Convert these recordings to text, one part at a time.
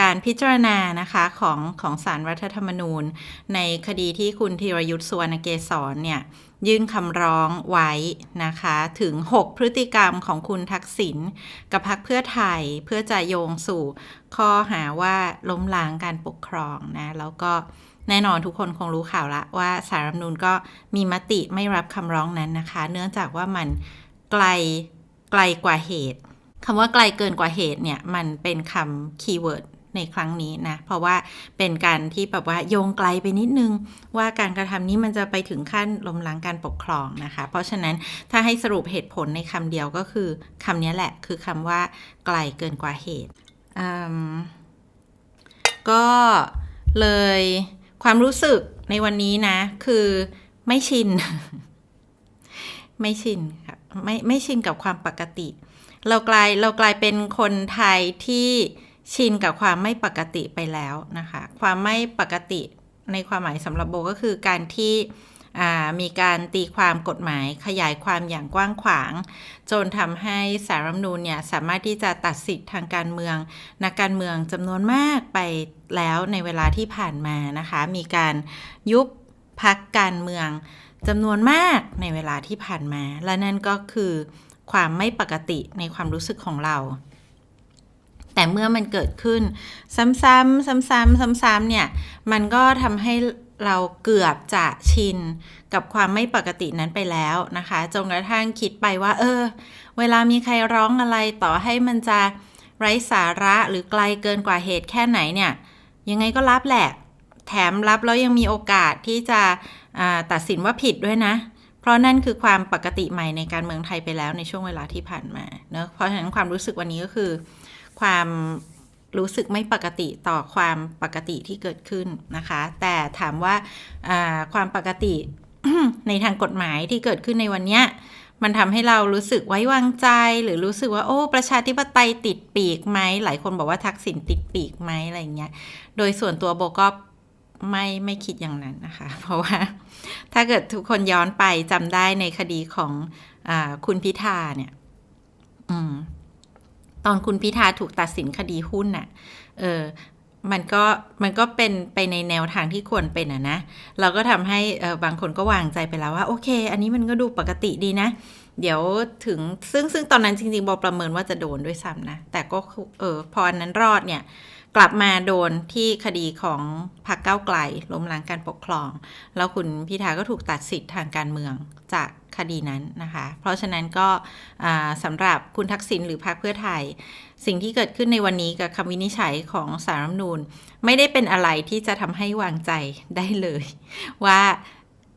การพิจารณานะคะของของสารรัฐธรรมนูญ ในคดีที่คุณธีรยุทธ์สุวรรณเกษรเนี่ยยื่นคำร้องไว้นะคะถึง 6 พฤติกรรมของคุณทักษิณกับพรรคเพื่อไทยเพื่อจะโยงสู่ข้อหาว่าล้มล้างการปกครองนะแล้วก็แน่นอนทุกคนคงรู้ข่าวละว่าสารรัฐธรรมนูญก็มีมติไม่รับคำร้องนั้นนะคะ เนื่องจากว่ามันไกลไกลกว่าเหตุคำว่าไกลเกินกว่าเหตุเนี่ยมันเป็นคำคีย์เวิร์ด ในครั้งนี้นะ เพราะว่าเป็นการที่แบบว่าโยงไกลไปนิดนึง ว่าการกระทำนี้มันจะไปถึงขั้นล้มล้างการปกครองนะคะ เพราะฉะนั้นถ้าให้สรุปเหตุผลในคำเดียวก็คือคำนี้แหละคือคำว่าไกลเกินกว่าเหตุอืมก็เลยความรู้สึกในวันนี้นะ คือไม่ชิน ไม่ชินค่ะไม่ไม่ชินกับความปกติ เรากลายเรากลายเป็นคนไทยที่ ชินกับความไม่ปกติไปแล้วนะคะ ความไม่ปกติในความหมายสำหรับโบก็คือการที่มีการตีความกฎหมายขยายความอย่างกว้างขวาง จนทำให้สารรัฐมนูญเนี่ยสามารถที่จะตัดสิทธิ์ทางการเมืองนักการเมืองจำนวนมากไปแล้วในเวลาที่ผ่านมานะคะ มีการยุบพักการเมืองจำนวนมากในเวลาที่ผ่านมา และนั่นก็คือความไม่ปกติในความรู้สึกของเรา แต่เมื่อมันเกิดขึ้น ซ้ำๆซ้ำๆซ้ำๆเนี่ย มันก็ทำให้เราเกือบจะชินกับความไม่ปกตินั้นไปแล้วนะคะจนกระทั่งคิดไปว่า เออ เวลามีใครร้องอะไรต่อให้มันจะไร้สาระหรือไกลเกินกว่าเหตุแค่ไหนเนี่ย ยังไงก็รับแหละ แถมรับแล้วยังมีโอกาสที่จะตัดสินว่าผิดด้วยนะ เพราะนั่นคือความปกติใหม่ในการเมืองไทยไปแล้วในช่วงเวลาที่ผ่านมาเนะเพราะฉะนั้นความรู้สึกวันนี้ก็คือ ความรู้สึกไม่ปกติต่อความปกติที่เกิดขึ้นนะคะ แต่ถามว่าความปกติในทางกฎหมายที่เกิดขึ้นในวันนี้มันทำให้เรารู้สึกไว้วางใจ หรือรู้สึกว่าโอ้ ประชาธิปไตยติดปีกไหมหลายคนบอกว่าทักษิณติดปีกไหมอะไรเงี้ย โดยส่วนตัวโบก็ไม่ไม่คิดอย่างนั้นนะคะ เพราะว่าถ้าเกิดทุกคนย้อนไปจำได้ในคดีของอคุณพิธาเนี่ย อืม ตอนคุณพิธาถูกตัดสินคดีหุ้นน่ะ เออ มันก็มันก็เป็นไปในแนวทางที่ควรเป็นอะนะ เราก็ทำให้เออบางคนก็วางใจไปแล้วว่า โอเค อันนี้มันก็ดูปกติดีนะ เดี๋ยวถึงซึ่งซึ่งตอนนั้นจริงๆบอกประเมินว่าจะโดนด้วยซ้ำนะ แต่ก็เออพออันนั้นรอดเนี่ย กลับมาโดนที่คดีของพรรคเก้าไกลล้มล้างการปกครอง แล้วคุณพิธาก็ถูกตัดสิทธิ์ทางการเมืองจากคดีนั้นนะคะ เพราะฉะนั้นก็สำหรับคุณทักษิณหรือพรรคเพื่อไทย สิ่งที่เกิดขึ้นในวันนี้กับคำวินิจฉัยของสารรัฐมนูญไม่ได้เป็นอะไรที่จะทำให้วางใจได้เลย ว่า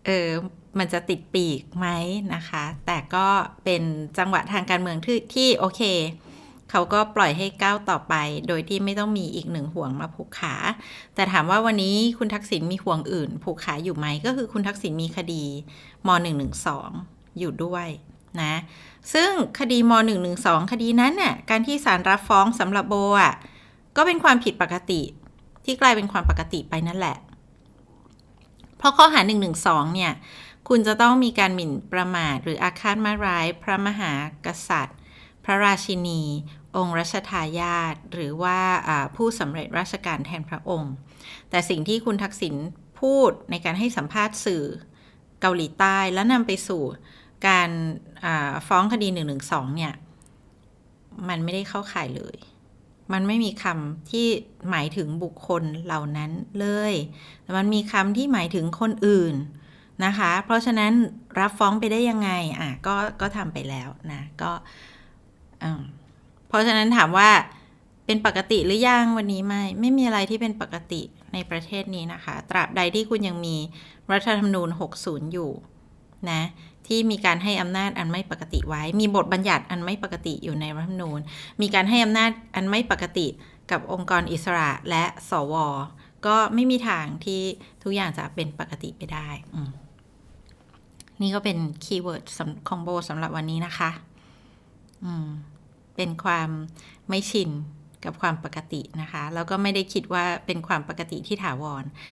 เออ มันจะติดปีกไหมนะคะ แต่ก็เป็นจังหวะทางการเมืองที่ที่โอเค เขาก็ปล่อยให้ก้าวต่อไป โดยที่ไม่ต้องมีอีกหนึ่งห่วงมาผูกขา แต่ถามว่าวันนี้คุณทักษิณมีห่วงอื่น ผูกขาอยู่ไหม ก็คือคุณทักษิณมีคดีม .112 อยู่ด้วยนะซึ่งคดีม .112 คดีนั้นน่ะการที่ศาลรับฟ้องสำหรับโบอะก็เป็นความผิดปกติที่กลายเป็นความปกติไปนั่นแหละ เพราะข้อหา 112 เนี่ย คุณจะต้องมีการหมิ่นประมาทหรืออาฆาตมาร้าย พระมหากษัตริย์ พระราชินี องค์รัชทายาทหรือว่าผู้สำเร็จราชการแทนพระองค์ แต่สิ่งที่คุณทักษิณพูดในการให้สัมภาษณ์สื่อเกาหลีใต้แล้วนำไปสู่การฟ้องคดี1นึเนี่ย มันไม่ได้เข้าข่ายเลย มันไม่มีคำที่หมายถึงบุคคลเหล่านั้นเลย แต่มันมีคำที่หมายถึงคนอื่น นะคะ เพราะฉะนั้นรับฟ้องไปได้ยังไงอะก็ก็ทำไปแล้วนะก็อืมราะฉะนั้นถามว่าเป็นปกติหรือยังวันนี้ไม่ไม่มีอะไรที่เป็นปกติในประเทศนี้นะคะ ตราบใดที่คุณยังมีรัฐธรรมนูญ 60 อยู่นะที่มีการให้อำนาจอันไม่ปกติไว้ มีบทบัญญัติอันไม่ปกติอยู่ในรัฐธรรมนูญ มีการให้อำนาจอันไม่ปกติกับองค์กรอิสระและสว ก็ไม่มีทางที่ทุกอย่างจะเป็นปกติไปได้ นี่ก็เป็นคีย์เวิร์ดคอมโบสำหรับวันนี้นะคะ อืม เป็นความไม่ชินกับความปกตินะคะ แล้วก็ไม่ได้คิดว่าเป็นความปกติที่ถาวร